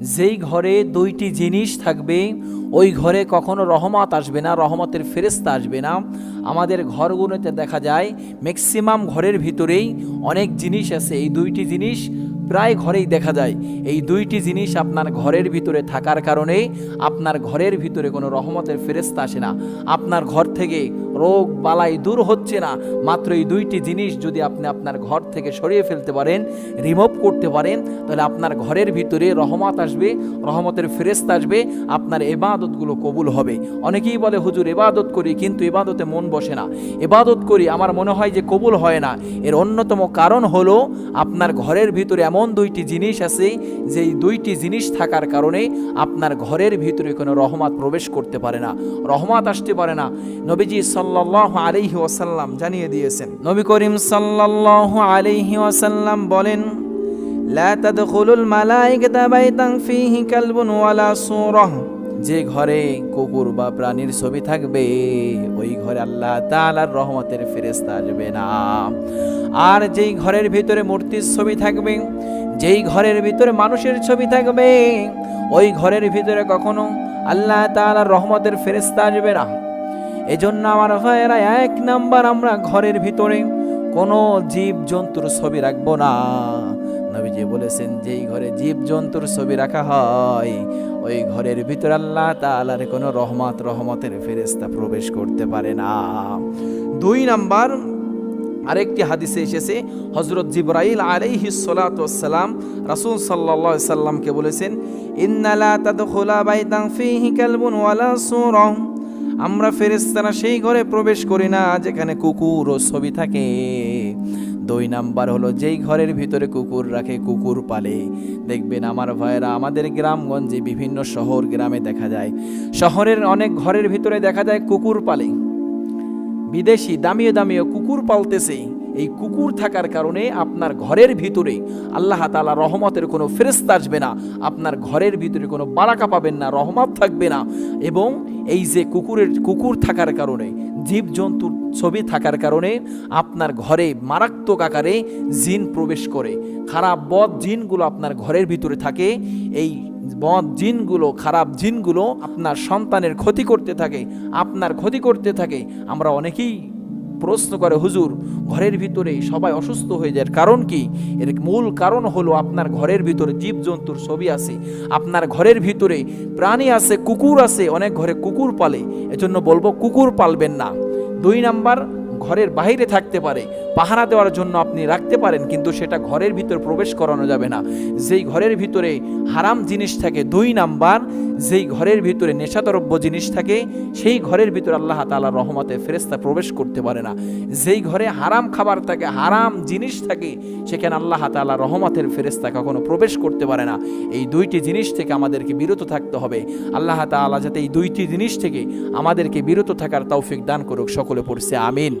যেই ঘরে দুইটি জিনিস থাকবে, ওই ঘরে কখনো রহমত আসবে না, রহমতের ফেরেস্তা আসবে না। আমাদের ঘরগুলোতে দেখা যায় ম্যাক্সিমাম ঘরের ভিতরেই অনেক জিনিস আছে। এই দুইটি জিনিস প্রায় ঘরেই দেখা যায়। এই দুইটি জিনিস আপনার ঘরের ভিতরে থাকার কারণে আপনার ঘরের ভিতরে কোনো রহমতের ফেরেস্তা আসে না। আপনার ঘর থেকে রোগ বালাই দূর হচ্ছে না। মাত্র এই দুইটি জিনিস যদি আপনি আপনার ঘর থেকে সরিয়ে ফেলতে পারেন, রিমুভ করতে পারেন, তাহলে আপনার ঘরের ভিতরে রহমত আসবে, রহমতের ফেরেস্ত আসবে, আপনার এবাদতগুলো কবুল হবে। অনেকেই বলে, হুজুর, এবাদত করি কিন্তু এবাদতে মন বসে না। এবাদত করি, আমার মনে হয় যে কবুল হয় না। এর অন্যতম কারণ হলো, আপনার ঘরের ভিতরে এমন দুইটি জিনিস আছে যে এই দুইটি জিনিস থাকার কারণে আপনার ঘরের ভিতরে কোনো রহমত প্রবেশ করতে পারে না। রহমত আসতে পারে না। নবীজি সাল্লাহ আলিহি ওয়াসাল্লাম জানিয়ে দিয়েছেন। নবী করিম সাল্লাহ আলিহি ওয়াসাল্লাম বলেন, লা তাদখুলুল মালাইকাতা বাইতান ফিহি কালবুন ওয়ালা সূরাহ। যে ঘরে কুকুর বা প্রাণীর ছবি থাকবে, ওই ঘরে আল্লাহ তালার রহমতের ফেরেস্তা আসবে না। আর যেই ঘরের ভিতরে মূর্তির ছবি থাকবে, যেই ঘরের ভিতরে মানুষের ছবি থাকবে, ওই ঘরের ভিতরে কখনো আল্লাহ তালার রহমতের ফেরেস্তা আসবে না। এজন্য আমার ভাইয়েরা, এক নাম্বার আমরা ঘরের ভিতরে কোনো জীব জন্তুর ছবি রাখব না। নবীজি বলেছেন, যেই ঘরে জীব জন্তুর ছবি রাখা হয়, ওই ঘরের ভিতর আল্লাহ তাআলার কোনো রহমত, রহমতের ফেরেস্তা প্রবেশ করতে পারে না। দুই নাম্বার, আরেকটি হাদিসে এসেছে হজরত জিব্রাইল আলাইহি সালাম, রাসূল আলাইহি সাল্লামকে বলেছেন ইন্নালা তাদখুলা বাইতান ফীহি কালবুন ওয়ালা সূরা আমরা ফেরেস্তারা সেই ঘরে প্রবেশ করি না, যেখানে কুকুর ও ছবি থাকে। দুই নাম্বার হলো, যেই ঘরের ভিতরে কুকুর রাখে, কুকুর পালে। দেখবেন আমার ভাইয়েরা, আমাদের গ্রামগঞ্জে বিভিন্ন শহর গ্রামে দেখা যায়। শহরের অনেক ঘরের ভিতরে দেখা যায় কুকুর পালে। বিদেশি দামিয়ে দামিও কুকুর পালতেছে। এই কুকুর থাকার কারণে আপনার ঘরের ভিতরে আল্লাহ তাআলা রহমতের কোনো ফেরেস্তা আসবে না, আপনার ঘরের ভিতরে কোনো বারাকা পাবেন না, রহমত থাকবে না এবং এই যে কুকুরের, কুকুর থাকার কারণে, জীবজন্তুর ছবি থাকার কারণে আপনার ঘরে মারাত্মক আকারে জিন প্রবেশ করে। খারাপ বদ জিনগুলো আপনার ঘরের ভিতরে থাকে, এই বদ জিনগুলো, খারাপ জিনগুলো আপনার সন্তানের ক্ষতি করতে থাকে, আপনার ক্ষতি করতে থাকে। আমরা অনেকেই প্রশ্ন করে, হুজুর, ঘরের ভিতরে সবাই অসুস্থ হয়ে যায় কারণ কি? এর মূল কারণ হলো আপনার ঘরের ভিতরে জীবজন্তুর ছবি আছে। আপনার ঘরের ভিতরে প্রাণী আছে, কুকুর আছে, অনেক ঘরে কুকুর পালে। এজন্য বলব, কুকুর পালবেন না। দুই নাম্বার ঘরের বাইরে থাকতে পারে। পাহারা দেওয়ার জন্য আপনি রাখতে পারেন, কিন্তু সেটা ঘরের ভিতর প্রবেশ করানো যাবে না। যেই ঘরের ভিতরে হারাম জিনিস থাকে, দুই নাম্বার, যেই ঘরের ভিতরে নেশাদ্রব্য জিনিস থাকে, সেই ঘরের ভিতরে আল্লাহ তাআলা রহমতে ফেরেস্তা প্রবেশ করতে পারে না। যেই ঘরে হারাম খাবার থাকে, হারাম জিনিস থাকে, সেখানে আল্লাহ তাআলা রহমতের ফেরেস্তা কখনো প্রবেশ করতে পারে না। এই দুইটি জিনিস থেকে আমাদেরকে বিরত থাকতে হবে। আল্লাহ তাআলা যাতে এই দুইটি জিনিস থেকে আমাদেরকে বিরত থাকার তৌফিক দান করুক, সকলে পড়ছে আমিন।